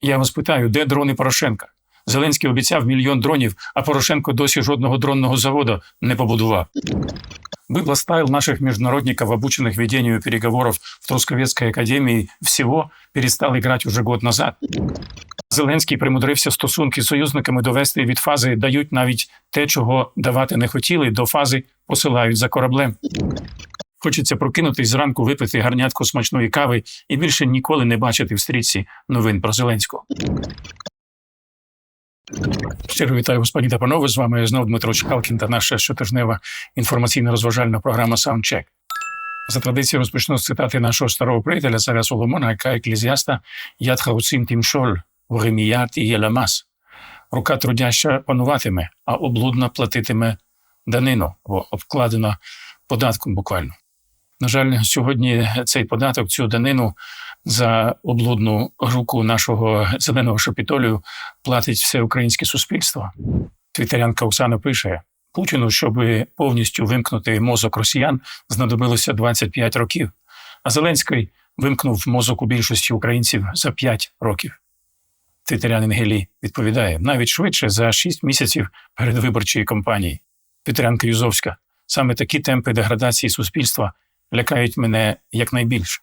Я вас питаю, де дрони Порошенка? Зеленський обіцяв мільйон дронів, а Порошенко досі жодного дронного заводу не побудував. Был стайл наших международников, обученных ведению переговоров в Трусковецкой академии, всего перестал играть уже год назад. Зеленський примудрився стосунки з союзниками довести від фази дають навіть те, чого давати не хотіли, до фази посилають за кораблем. Хочеться прокинутись зранку, випити гарнятку смачної кави і більше ніколи не бачити в стрічці новин про Зеленського. Щиро вітаю, господі та панове. З вами знов Дмитро Чкалкін та наша щотижнева інформаційно-розважальна програма Саундчек. За традицією розпочну з цитати нашого старого приятеля царя Соломона, яка еклезіаста «Ядха уцим тим шоль, і єламас». Рука трудяща пануватиме, а облудна платитиме данину, або обкладена податком буквально. На жаль, сьогодні цей податок, цю данину за облудну руку нашого зеленого шапітолію платить все українське суспільство. Твітерянка Оксана пише: Путіну, щоб повністю вимкнути мозок росіян, знадобилося 25 років. А Зеленський вимкнув мозок у більшості українців за 5 років. Твітерянин Гелі відповідає навіть швидше за 6 місяців передвиборчої кампанії. Твітерянка Юзовська. Саме такі темпи деградації суспільства лякають мене якнайбільше.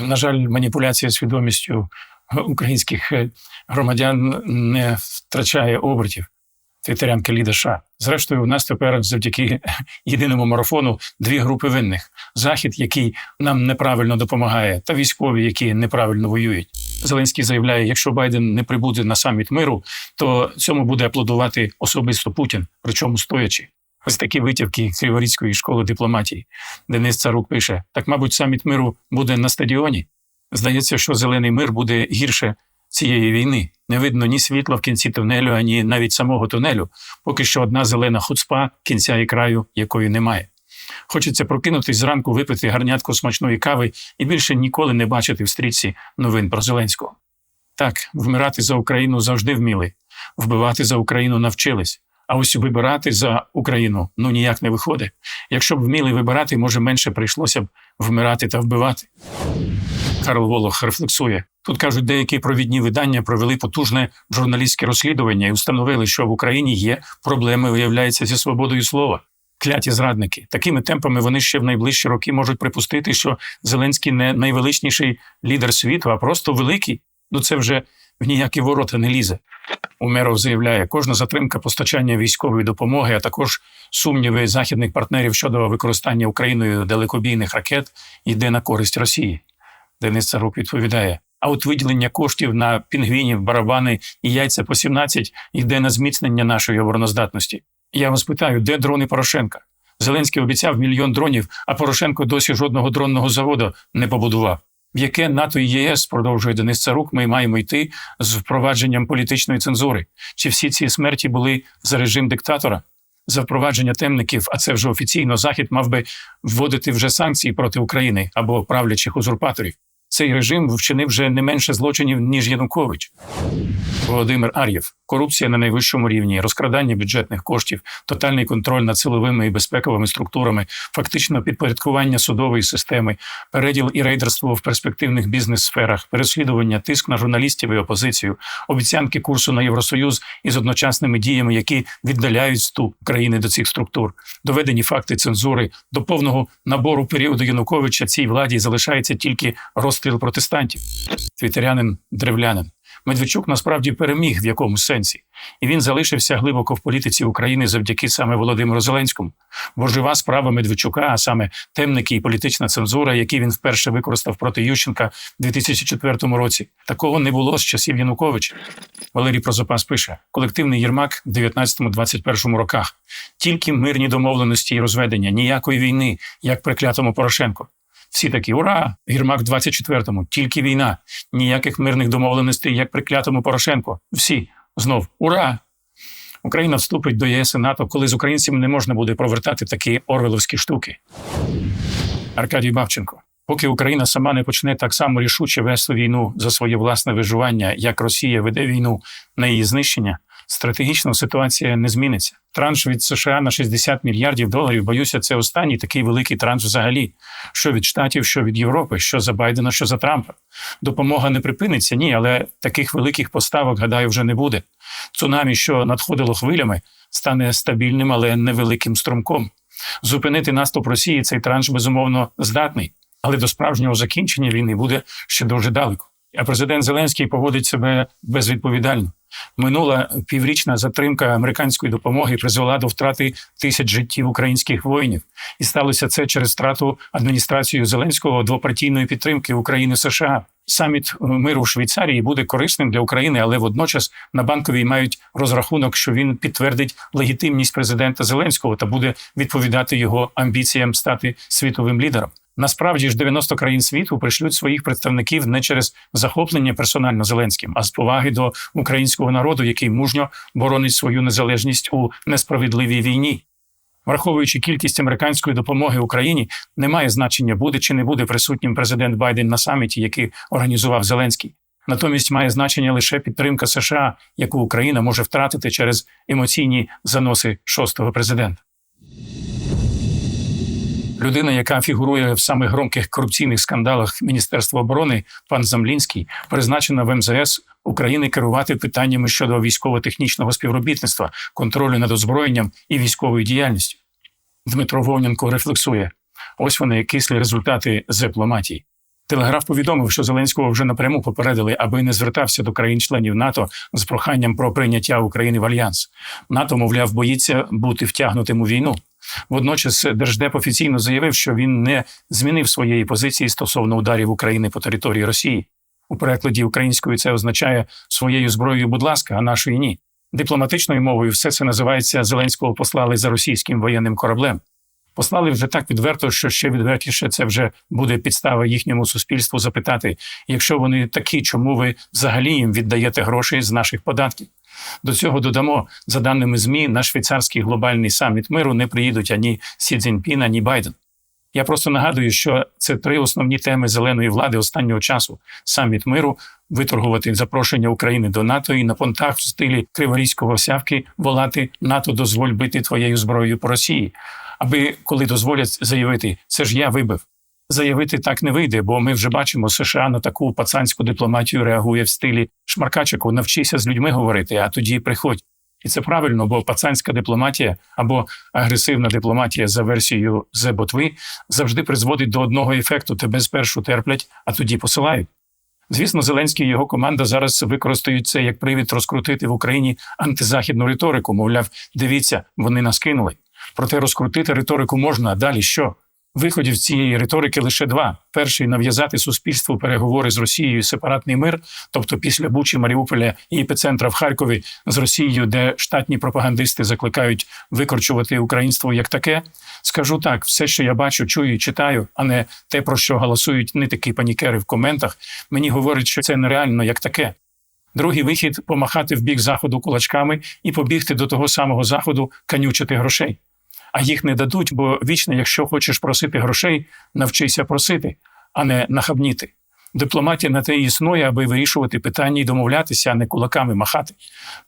На жаль, маніпуляція свідомістю українських е, громадян не втрачає обертів. Твітерянка Ліда. Зрештою, у нас тепер завдяки єдиному марафону дві групи винних: захід, який нам неправильно допомагає, та військові, які неправильно воюють. Зеленський заявляє: якщо Байден не прибуде на саміт миру, то цьому буде аплодувати особисто Путін, причому стоячи. Ось такі витівки Криворізької школи дипломатії. Денис Царук пише: так, мабуть, саміт миру буде на стадіоні. Здається, що зелений мир буде гірше цієї війни. Не видно ні світла в кінці тунелю, ані навіть самого тунелю. Поки що одна зелена хуцпа, кінця і краю, якої немає. Хочеться прокинутись зранку, випити гарнятку смачної кави і більше ніколи не бачити в стрічці новин про Зеленського. Так, вмирати за Україну завжди вміли, вбивати за Україну навчились. А ось вибирати за Україну ну ніяк не виходить. Якщо б вміли вибирати, може менше прийшлося б вмирати та вбивати. Карл Волох рефлексує. Тут кажуть, деякі провідні видання провели потужне журналістське розслідування і встановили, що в Україні є проблеми, виявляється, зі свободою слова. Кляті зрадники. Такими темпами вони ще в найближчі роки можуть припустити, що Зеленський не найвеличніший лідер світу, а просто великий. Ну це вже в ніякі ворота не лізе. Умеров заявляє, кожна затримка постачання військової допомоги, а також сумніви західних партнерів щодо використання Україною далекобійних ракет йде на користь Росії. Денис Царук відповідає: а от виділення коштів на пінгвінів, барабани і яйця по 17 йде на зміцнення нашої обороноздатності. Я вас питаю, де дрони Порошенка? Зеленський обіцяв мільйон дронів, а Порошенко досі жодного дронного заводу не побудував. В яке НАТО і ЄС продовжує Денис Царук, ми маємо йти з впровадженням політичної цензури. Чи всі ці смерті були за режим диктатора? За впровадження темників, а це вже офіційно захід мав би вводити вже санкції проти України або правлячих узурпаторів. Цей режим вчинив вже не менше злочинів ніж Янукович. Володимир Ар'єв, корупція на найвищому рівні, розкрадання бюджетних коштів, тотальний контроль над силовими і безпековими структурами, фактично підпорядкування судової системи, переділ і рейдерство в перспективних бізнес-сферах, переслідування, тиск на журналістів і опозицію, обіцянки курсу на Євросоюз із одночасними діями, які віддаляють вступ країни до цих структур, доведені факти цензури. До повного набору періоду Януковича цій владі залишається тільки розстріл протестантів. Твітерянин древлянин. Медведчук насправді переміг в якомусь сенсі, і він залишився глибоко в політиці України завдяки саме Володимиру Зеленському. Бо жива справа Медведчука, а саме темники і політична цензура, які він вперше використав проти Ющенка в 2004 році. Такого не було з часів Януковича. Валерій Прозапас пише: колективний Єрмак в 19-21 роках. Тільки мирні домовленості і розведення, ніякої війни, як при клятому Порошенко. Всі такі ура! Гірмак в 24-му, тільки війна, ніяких мирних домовленостей, як при клятому Порошенко. Всі знов ура! Україна вступить до ЄС і НАТО, коли з українцями не можна буде провертати такі орвеловські штуки. Аркадій Бабченко. Поки Україна сама не почне так само рішуче вести війну за своє власне виживання, як Росія веде війну на її знищення, стратегічно ситуація не зміниться. Транш від США на 60 мільярдів доларів. Боюся, це останній такий великий транш взагалі. Що від штатів, що від Європи, що за Байдена, що за Трампа. Допомога не припиниться, ні, але таких великих поставок, гадаю, вже не буде. Цунамі, що надходило хвилями, стане стабільним, але невеликим струмком. Зупинити наступ Росії цей транш безумовно здатний, але до справжнього закінчення війни буде ще дуже далеко. А президент Зеленський поводить себе безвідповідально. Минула піврічна затримка американської допомоги призвела до втрати тисяч життів українських воїнів, і сталося це через втрату адміністрацією Зеленського двопартійної підтримки України США. Саміт миру в Швейцарії буде корисним для України, але водночас на банковій мають розрахунок, що він підтвердить легітимність президента Зеленського та буде відповідати його амбіціям стати світовим лідером. Насправді ж 90 країн світу пришлють своїх представників не через захоплення персонально Зеленським, а з поваги до українського народу, який мужньо боронить свою незалежність у несправедливій війні. Враховуючи кількість американської допомоги Україні, немає значення, буде чи не буде присутнім президент Байден на саміті, який організував Зеленський. Натомість має значення лише підтримка США, яку Україна може втратити через емоційні заноси шостого президента. Людина, яка фігурує в самих громких корупційних скандалах Міністерства оборони, пан Замлінський, призначена в МЗС України керувати питаннями щодо військово-технічного співробітництва, контролю над озброєнням і військовою діяльністю. Дмитро Вовненко рефлексує: ось вони кислі результати дипломатії. Телеграф повідомив, що Зеленського вже напряму попередили, аби не звертався до країн-членів НАТО з проханням про прийняття України в альянс. НАТО, мовляв, боїться бути втягнутим у війну. Водночас держдеп офіційно заявив, що він не змінив своєї позиції стосовно ударів України по території Росії. У перекладі українською це означає своєю зброєю, будь ласка, а нашої ні. Дипломатичною мовою все це називається Зеленського послали за російським воєнним кораблем. Послали вже так відверто, що ще відвертіше це вже буде підстава їхньому суспільству запитати: якщо вони такі, чому ви взагалі їм віддаєте гроші з наших податків? До цього додамо, за даними ЗМІ, на швейцарський глобальний саміт миру не приїдуть ані Сі Цзіньпін, ані Байден. Я просто нагадую, що це три основні теми зеленої влади останнього часу: саміт миру, виторгувати запрошення України до НАТО і на понтах в стилі Криворізького сявки волати НАТО дозволь бити твоєю зброєю по Росії. Аби коли дозволять заявити, це ж я вибив. Заявити так не вийде, бо ми вже бачимо, США на таку пацанську дипломатію реагує в стилі Шмаркачику, навчися з людьми говорити, а тоді приходь. І це правильно, бо пацанська дипломатія або агресивна дипломатія за версією Зеботви завжди призводить до одного ефекту: тебе спершу терплять, а тоді посилають. Звісно, Зеленський і його команда зараз використають це як привід розкрутити в Україні антизахідну риторику. Мовляв, дивіться, вони нас кинули. Проте розкрутити риторику можна. А далі що? Виходів цієї риторики лише два: перший нав'язати суспільству переговори з Росією сепаратний мир, тобто після Бучі, Маріуполя і епіцентра в Харкові з Росією, де штатні пропагандисти закликають викорчувати українство як таке. Скажу так: все, що я бачу, чую, і читаю, а не те, про що голосують не такі панікери в коментах. Мені говорять, що це нереально як таке. Другий вихід помахати в бік заходу кулачками і побігти до того самого заходу канючити грошей а їх не дадуть, бо вічно, якщо хочеш просити грошей, навчися просити, а не нахабніти. Дипломатія на те існує, аби вирішувати питання і домовлятися, а не кулаками махати.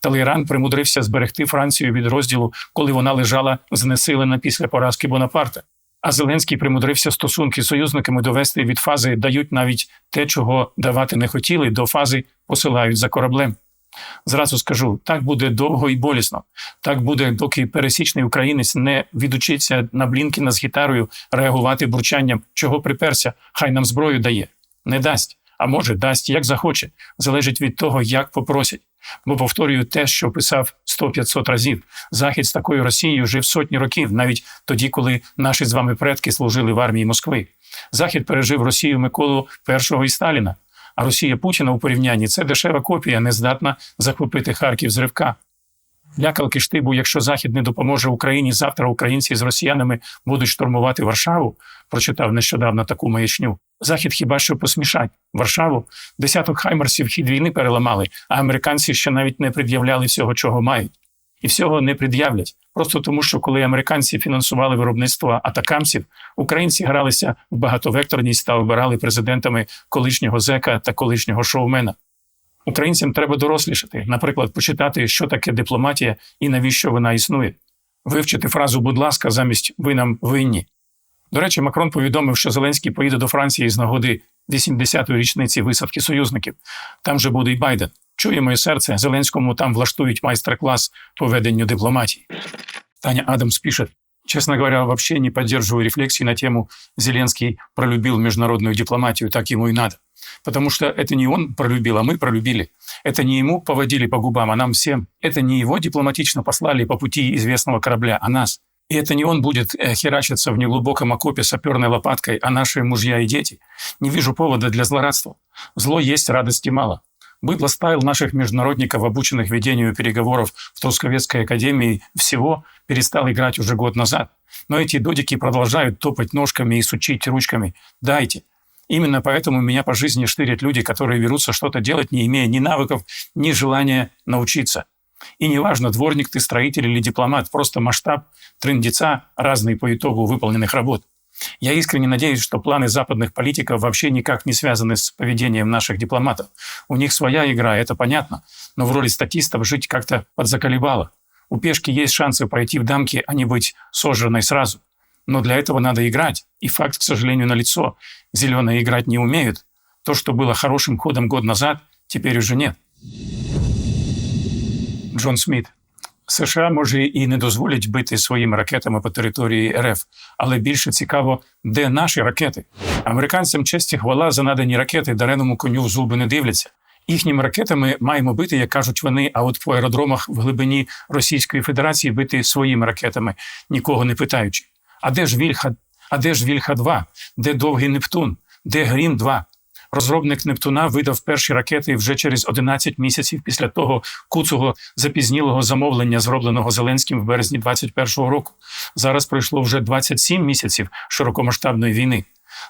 Талейран примудрився зберегти Францію від розділу, коли вона лежала знесилена після поразки Бонапарта. А Зеленський примудрився стосунки з союзниками довести від фази дають навіть те, чого давати не хотіли, до фази посилають за кораблем. Зразу скажу, так буде довго і болісно. Так буде, доки пересічний українець не відучиться на Блінкіна з гітарою реагувати бурчанням, чого приперся, хай нам зброю дає. Не дасть, а може, дасть, як захоче. Залежить від того, як попросять. Бо повторюю те, що писав 100-500 разів. Захід з такою Росією жив сотні років, навіть тоді, коли наші з вами предки служили в армії Москви. Захід пережив Росію Миколу І і Сталіна. А Росія Путіна у порівнянні це дешева копія, не здатна захопити Харків з ривка. Лякалки штибу, якщо Захід не допоможе Україні, завтра українці з росіянами будуть штурмувати Варшаву. Прочитав нещодавно таку маячню. Захід хіба що посмішать Варшаву? Десяток хаймерсів хід війни переламали, а американці ще навіть не пред'являли всього, чого мають і всього не пред'являть. Просто тому, що коли американці фінансували виробництво атакамсів, українці гралися в багатовекторність та обирали президентами колишнього зека та колишнього шоумена. Українцям треба дорослішати, наприклад, почитати, що таке дипломатія і навіщо вона існує, вивчити фразу будь ласка, замість ви нам винні. До речі, Макрон повідомив, що Зеленський поїде до Франції з нагоди 80-ї річниці висадки союзників. Там же буде і Байден. Чує моє серце, Зеленському там влаштують майстер-клас по веденню дипломатії. Таня Адамс пишет, честно говоря, вообще не поддерживаю рефлексии на тему «Зеленский пролюбил международную дипломатию, так ему и надо». Потому что это не он пролюбил, а мы пролюбили. Это не ему поводили по губам, а нам всем. Это не его дипломатично послали по пути известного корабля, а нас. И это не он будет э, херачиться в неглубоком окопе саперной лопаткой, а наши мужья и дети. Не вижу повода для злорадства. Зло есть, радости мало. Быдло ставил наших международников, обученных ведению переговоров в Трусковецкой академии, всего перестал играть уже год назад. Но эти додики продолжают топать ножками и сучить ручками. Дайте. Именно поэтому меня по жизни штырят люди, которые берутся что-то делать, не имея ни навыков, ни желания научиться. И неважно, дворник ты, строитель или дипломат, просто масштаб трындеца разный по итогу выполненных работ. Я искренне надеюсь, что планы западных политиков вообще никак не связаны с поведением наших дипломатов. У них своя игра, это понятно, но в роли статистов жить как-то подзаколебало. У пешки есть шансы пройти в дамки, а не быть сожранной сразу. Но для этого надо играть. И факт, к сожалению, налицо. Зеленые играть не умеют. То, что было хорошим ходом год назад, теперь уже нет. Джон Сміт. США може і не дозволять бити своїми ракетами по території РФ, але більше цікаво, де наші ракети. Американцям честь і хвала за надані ракети дареному коню в зуби не дивляться. Їхніми ракетами маємо бити, як кажуть вони. А от по аеродромах в глибині Російської Федерації бити своїми ракетами, нікого не питаючи. А де ж Вільха? А де ж Вільха 2 Де довгий Нептун? Де Грім 2 Розробник Нептуна видав перші ракети вже через 11 місяців після того куцого запізнілого замовлення, зробленого Зеленським в березні 2021 року. Зараз пройшло вже 27 місяців широкомасштабної війни.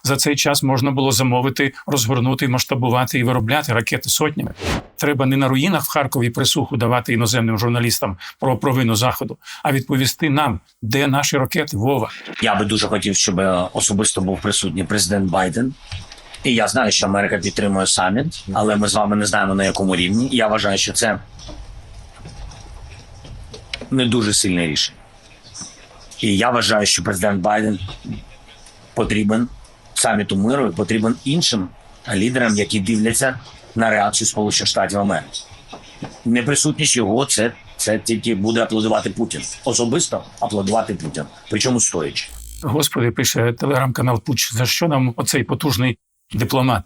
За цей час можна було замовити, розгорнути, масштабувати і виробляти ракети сотнями. Треба не на руїнах в Харкові присуху давати іноземним журналістам про провину заходу, а відповісти нам, де наші ракети, Вова. Я би дуже хотів, щоб е, особисто був присутній президент Байден. І я знаю, що Америка підтримує саміт, але ми з вами не знаємо на якому рівні. Я вважаю, що це не дуже сильне рішення. І я вважаю, що президент Байден потрібен саміту миру і потрібен іншим лідерам, які дивляться на реакцію Сполучених Штатів Америки. Неприсутність його це, це тільки буде аплодувати Путін. Особисто аплодувати Путін, причому стоячи. Господи, пише телеграм-канал Пуч. За що нам оцей потужний дипломат?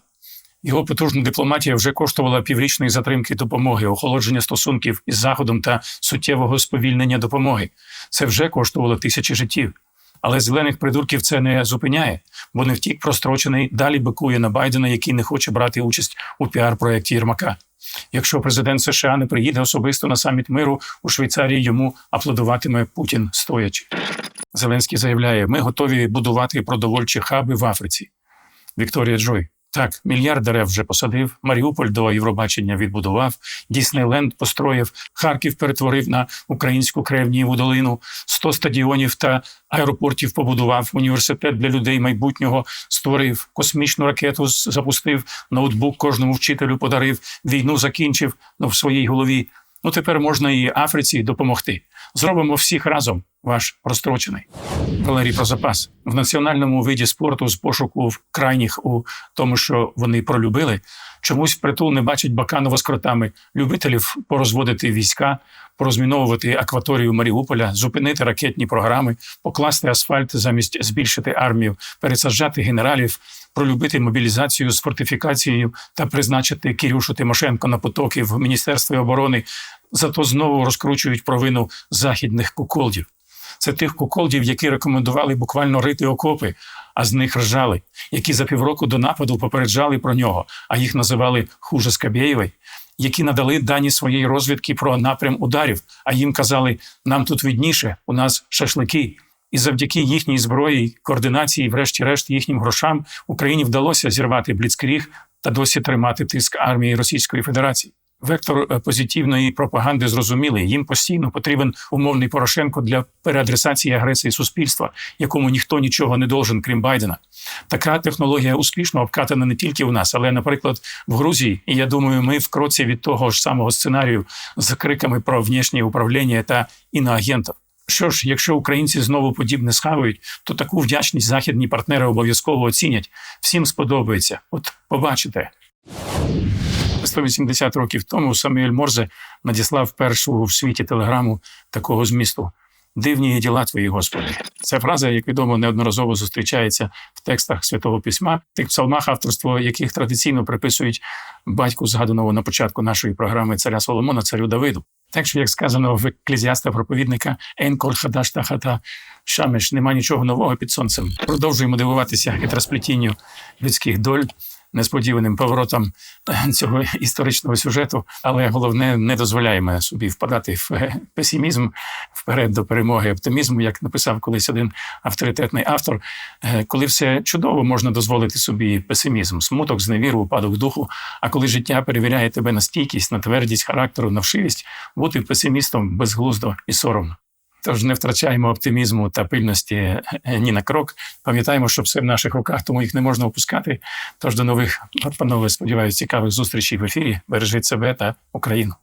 Його потужна дипломатія вже коштувала піврічної затримки допомоги, охолодження стосунків із заходом та суттєвого сповільнення допомоги. Це вже коштувало тисячі життів. Але зелених придурків це не зупиняє, бо не втік прострочений далі бикує на Байдена, який не хоче брати участь у піар-проєкті Єрмака. Якщо президент США не приїде особисто на саміт миру у Швейцарії, йому аплодуватиме Путін стоячи. Зеленський заявляє: ми готові будувати продовольчі хаби в Африці. Вікторія Джой. Так, мільярд дерев вже посадив, Маріуполь до Євробачення відбудував, Діснейленд построїв, Харків перетворив на українську Кремнієву долину, 100 стадіонів та аеропортів побудував, університет для людей майбутнього створив, космічну ракету запустив, ноутбук кожному вчителю подарив, війну закінчив ну, в своїй голові. Ну тепер можна і Африці допомогти. Зробимо всіх разом. Ваш розстрочений Валерій про запас в національному виді спорту з пошуку в крайніх у тому, що вони пролюбили. Чомусь притул не бачить Баканова з кротами любителів порозводити війська, порозміновувати акваторію Маріуполя, зупинити ракетні програми, покласти асфальт замість збільшити армію, пересаджати генералів, пролюбити мобілізацію з фортифікацією та призначити Кирюшу Тимошенко на потоки в Міністерстві оборони. Зато знову розкручують провину західних куколдів. Це тих куколдів, які рекомендували буквально рити окопи, а з них ржали, які за півроку до нападу попереджали про нього, а їх називали хуже Скабєєвий, які надали дані своєї розвідки про напрям ударів, а їм казали, нам тут видніше, у нас шашлики. І завдяки їхній зброї, координації, врешті-решт, їхнім грошам Україні вдалося зірвати бліцкріг та досі тримати тиск армії Російської Федерації. Вектор е, позитивної пропаганди зрозумілий. Їм постійно потрібен умовний Порошенко для переадресації агресії суспільства, якому ніхто нічого не должен, крім Байдена. Така технологія успішно обкатана не тільки у нас, але, наприклад, в Грузії. І я думаю, ми в кроці від того ж самого сценарію з криками про внішнє управління та іноагентів. Що ж, якщо українці знову подібне схавають, то таку вдячність західні партнери обов'язково оцінять. Всім сподобається. От побачите. 180 років тому Самуель Морзе надіслав першу в світі телеграму такого змісту. Дивні діла твої, Господи. Ця фраза, як відомо, неодноразово зустрічається в текстах святого письма, тих псалмах, авторство яких традиційно приписують батьку згаданого на початку нашої програми царя Соломона, царю Давиду. Так що, як сказано в еклезіаста проповідника Енкол Хадаштахата та Хата Шамеш, нема нічого нового під сонцем. Продовжуємо дивуватися хитросплетінню людських доль, несподіваним поворотам е, цього історичного сюжету, але головне не дозволяємо собі впадати в е, песимізм вперед до перемоги оптимізму, як написав колись один авторитетний автор. Е, Коли все чудово, можна дозволити собі песимізм, смуток, зневіру, упадок духу. А коли життя перевіряє тебе на стійкість, на твердість характеру, на вшивість, бути песимістом безглуздо і соромно. Тож не втрачаємо оптимізму та пильності е, ні на крок. Пам'ятаємо, що все в наших руках, тому їх не можна опускати. Тож до нових панове, сподіваюся, цікавих зустрічей в ефірі. Бережіть себе та Україну.